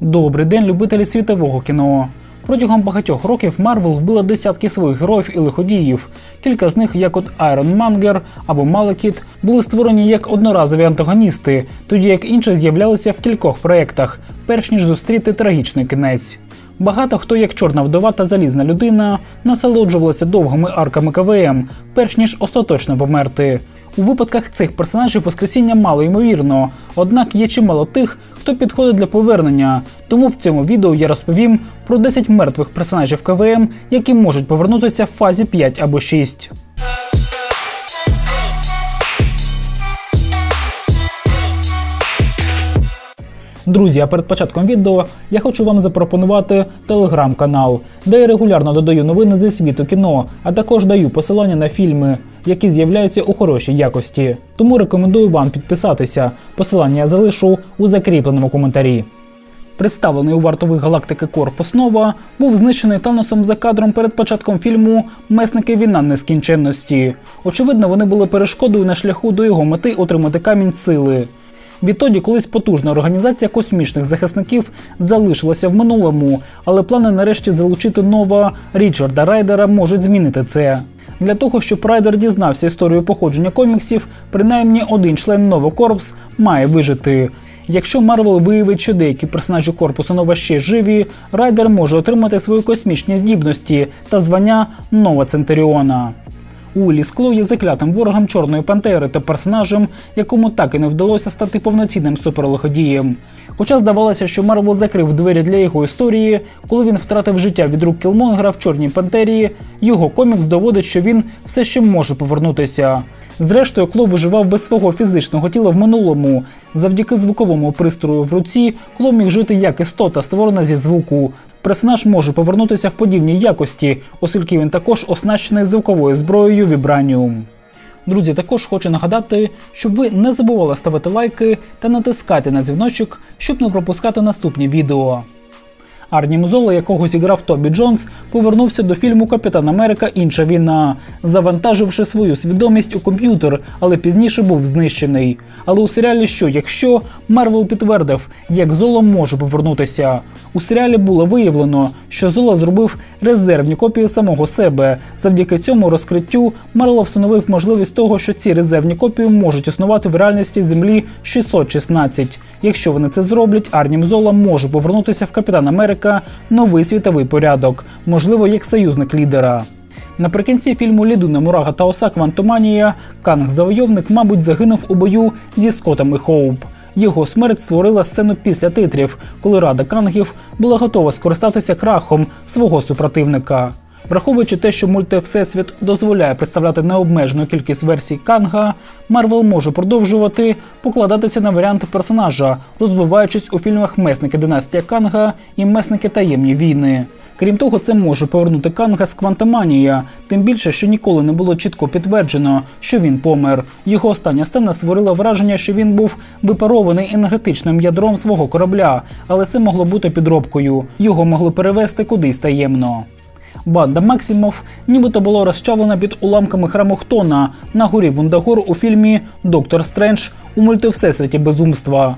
Добрий день, любителі світового кіно. Протягом багатьох років Марвел вбила десятки своїх героїв і лиходіїв. Кілька з них, як от Айрон Мангер або Малекіт, були створені як одноразові антагоністи, тоді як інші з'являлися в кількох проєктах, перш ніж зустріти трагічний кінець. Багато хто, як чорна вдова та залізна людина, насолоджувалися довгими арками КВМ, перш ніж остаточно померти. У випадках цих персонажів воскресіння мало ймовірно, однак є чимало тих, хто підходить для повернення. Тому в цьому відео я розповім про 10 мертвих персонажів КВМ, які можуть повернутися в фазі 5 або 6. Друзі, а перед початком відео я хочу вам запропонувати телеграм-канал, де я регулярно додаю новини зі світу кіно, а також даю посилання на фільми, які з'являються у хорошій якості. Тому рекомендую вам підписатися. Посилання я залишу у закріпленому коментарі. Представлений у вартових галактики корпус Нова був знищений Таносом за кадром перед початком фільму Месники війна нескінченності. Очевидно, вони були перешкодою на шляху до його мети отримати камінь сили. Відтоді колись потужна організація космічних захисників залишилася в минулому, але плани нарешті залучити нова Річарда Райдера можуть змінити це. Для того, щоб Райдер дізнався історію походження коміксів, принаймні один член Нова Корпс має вижити. Якщо Марвел виявить, що деякі персонажі корпусу Нова ще живі, Райдер може отримати свої космічні здібності та звання Нова Центуріона. Уіллі Скло є заклятим ворогом Чорної Пантери та персонажем, якому так і не вдалося стати повноцінним суперлиходієм. Хоча здавалося, що Марвел закрив двері для його історії, коли він втратив життя від рук Кілмонгера в Чорній Пантері, його комікс доводить, що він все ще може повернутися. Зрештою, Кло виживав без свого фізичного тіла в минулому. Завдяки звуковому пристрою в руці Кло міг жити як істота, створена зі звуку. Персонаж може повернутися в подібній якості, оскільки він також оснащений звуковою зброєю Вібраніум. Друзі, також хочу нагадати, щоб ви не забували ставити лайки та натискати на дзвіночок, щоб не пропускати наступні відео. Арні Музола, якого зіграв Тобі Джонс, повернувся до фільму Капітан Америка Інша війна, завантаживши свою свідомість у комп'ютер, але пізніше був знищений. Але у серіалі що, якщо Марвел підтвердив, як Золо може повернутися. У серіалі було виявлено, що Золо зробив резервні копії самого себе. Завдяки цьому розкриттю Марвел встановив можливість того, що ці резервні копії можуть існувати в реальності Землі 616. Якщо вони це зроблять, Арнім Зола може повернутися в Капітан Америка новий світовий порядок, можливо, як союзник лідера. Наприкінці фільму Лідуна Мурага та Оса Квантоманія Канг Завойовник, мабуть, загинув у бою зі Скотом і Хоуп. Його смерть створила сцену після титрів, коли Рада Кангів була готова скористатися крахом свого супротивника. Враховуючи те, що мультивсесвіт дозволяє представляти необмежену кількість версій Канга, Марвел може продовжувати покладатися на варіанти персонажа, розвиваючись у фільмах Месники Династія Канга і Месники таємні війни. Крім того, це може повернути Канга з Квантоманія, тим більше, що ніколи не було чітко підтверджено, що він помер. Його остання сцена створила враження, що він був випарований енергетичним ядром свого корабля, але це могло бути підробкою. Його могли перевести кудись таємно. Банда Максимов нібито було розчавлена під уламками храму Хтона на горі Вундагор у фільмі Доктор Стрендж у мультивсесвіті безумства.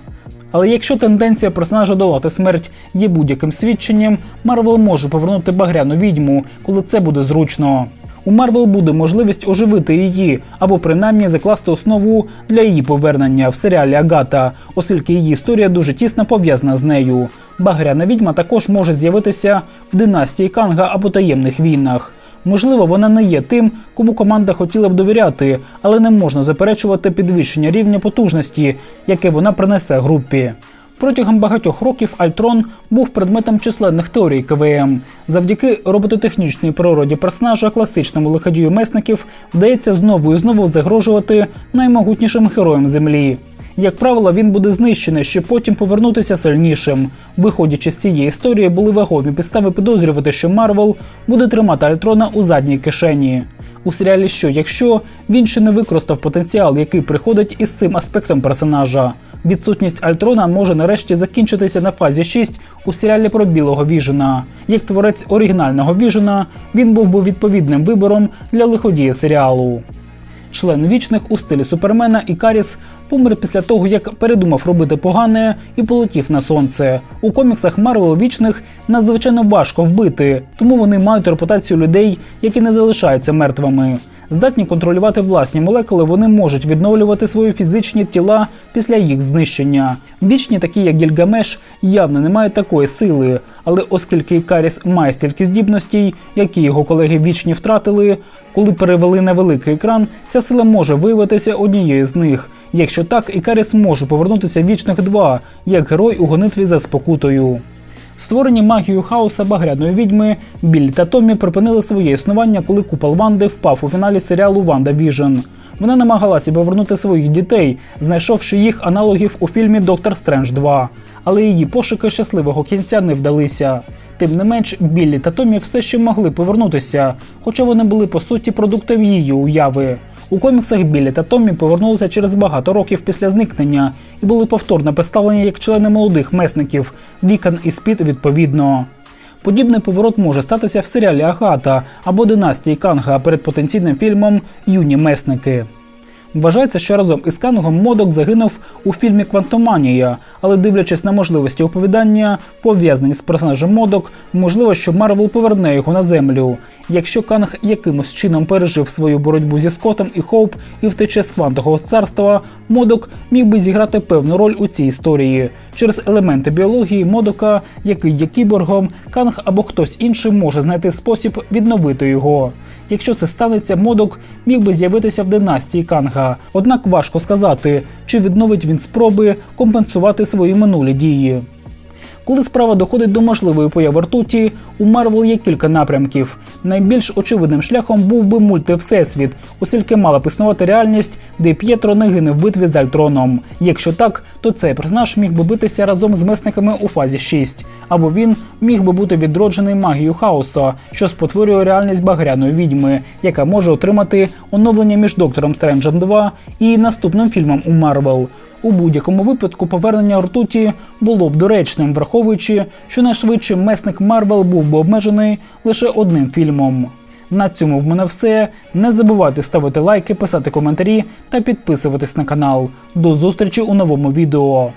Але якщо тенденція персонажа долати смерть є будь-яким свідченням, Марвел може повернути багряну відьму, коли це буде зручно. У Марвел буде можливість оживити її або принаймні закласти основу для її повернення в серіалі Агата, оскільки її історія дуже тісно пов'язана з нею. Багряна відьма також може з'явитися в династії Канга або таємних війнах. Можливо, вона не є тим, кому команда хотіла б довіряти, але не можна заперечувати підвищення рівня потужності, яке вона принесе групі. Протягом багатьох років Альтрон був предметом численних теорій КВМ. Завдяки робототехнічній природі персонажа класичному лиходію месників вдається знову і знову загрожувати наймогутнішим героям землі. Як правило, він буде знищений, щоб потім повернутися сильнішим. Виходячи з цієї історії, були вагомі підстави підозрювати, що Марвел буде тримати Альтрона у задній кишені. У серіалі що, якщо він ще не використав потенціал, який приходить із цим аспектом персонажа. Відсутність Альтрона може нарешті закінчитися на фазі 6 у серіалі про білого Віжена. Як творець оригінального Віжена, він був би відповідним вибором для лиходія серіалу. Член вічних у стилі Супермена Ікаріс помер після того, як передумав робити погане і полетів на сонце. У коміксах Марвел вічних надзвичайно важко вбити, тому вони мають репутацію людей, які не залишаються мертвими. Здатні контролювати власні молекули, вони можуть відновлювати свої фізичні тіла після їх знищення. Вічні, такі як Гільгамеш, явно не мають такої сили, але оскільки Ікаріс має стільки здібностей, які його колеги вічні втратили, коли перевели на великий екран, ця сила може виявитися однією з них. Якщо так, Ікаріс може повернутися в вічних два, як герой у гонитві за спокутою. Створені магією хаоса багряної відьми, Біллі та Томмі припинили своє існування, коли купол Ванди впав у фіналі серіалу Ванда Віжн. Вона намагалася повернути своїх дітей, знайшовши їх аналогів у фільмі Доктор Стрендж 2. Але її пошуки щасливого кінця не вдалися. Тим не менш, Біллі та Томмі все ще могли повернутися, хоча вони були по суті продуктом її уяви. У коміксах Біллі та Томмі повернулися через багато років після зникнення і були повторно представлені як члени молодих месників Вікан і Спіт відповідно. Подібний поворот може статися в серіалі Агата або Династії Канга перед потенційним фільмом Юні месники. Вважається, що разом із Кангом Модок загинув у фільмі Квантоманія, але дивлячись на можливості оповідання, пов'язані з персонажем Модок, можливо, що Марвел поверне його на землю. Якщо Канг якимось чином пережив свою боротьбу зі Скоттом і Хоуп і втече з квантового царства, Модок міг би зіграти певну роль у цій історії. Через елементи біології Модока, який є кіборгом, Канг або хтось інший може знайти спосіб відновити його. Якщо це станеться, Модок міг би з'явитися в династії Канга. Однак важко сказати, чи відновить він спроби компенсувати свої минулі дії. Коли справа доходить до можливої появи ртуті, у Марвел є кілька напрямків. Найбільш очевидним шляхом був би мультивсесвіт, оскільки мала б існувати реальність, де П'єтро не гине в битві з Альтроном. Якщо так, то цей персонаж міг би битися разом з месниками у фазі 6, або він міг би бути відроджений магією хаоса, що спотворює реальність багряної відьми, яка може отримати оновлення між Доктором Стренджем 2 і наступним фільмом у Марвел. У будь-якому випадку повернення ртуті було б доречним, враховуючи, що найшвидший месник Марвел був би обмежений лише одним фільмом. На цьому в мене все. Не забувайте ставити лайки, писати коментарі та підписуватись на канал. До зустрічі у новому відео.